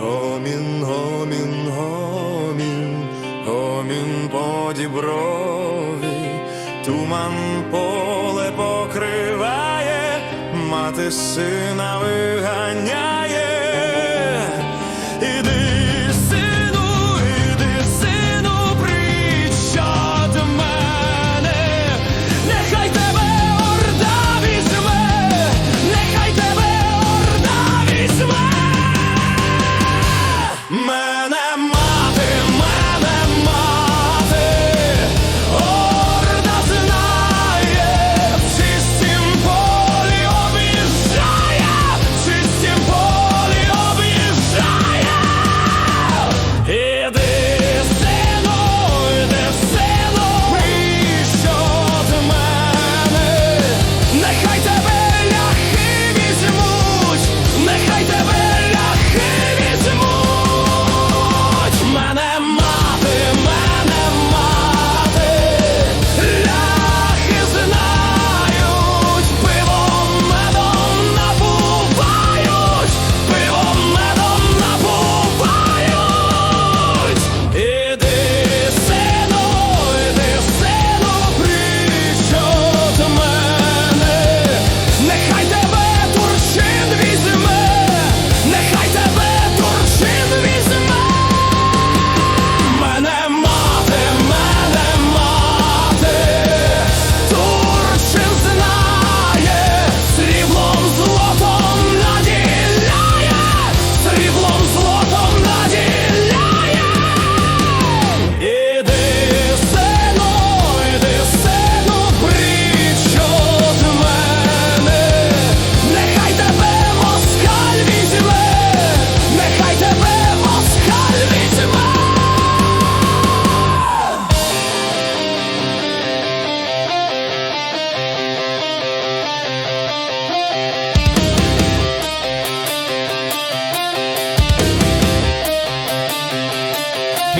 гомін, гомін, гомін, гомін по діброві, туман поле покриває, мати сина виганяє.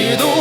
Be the one.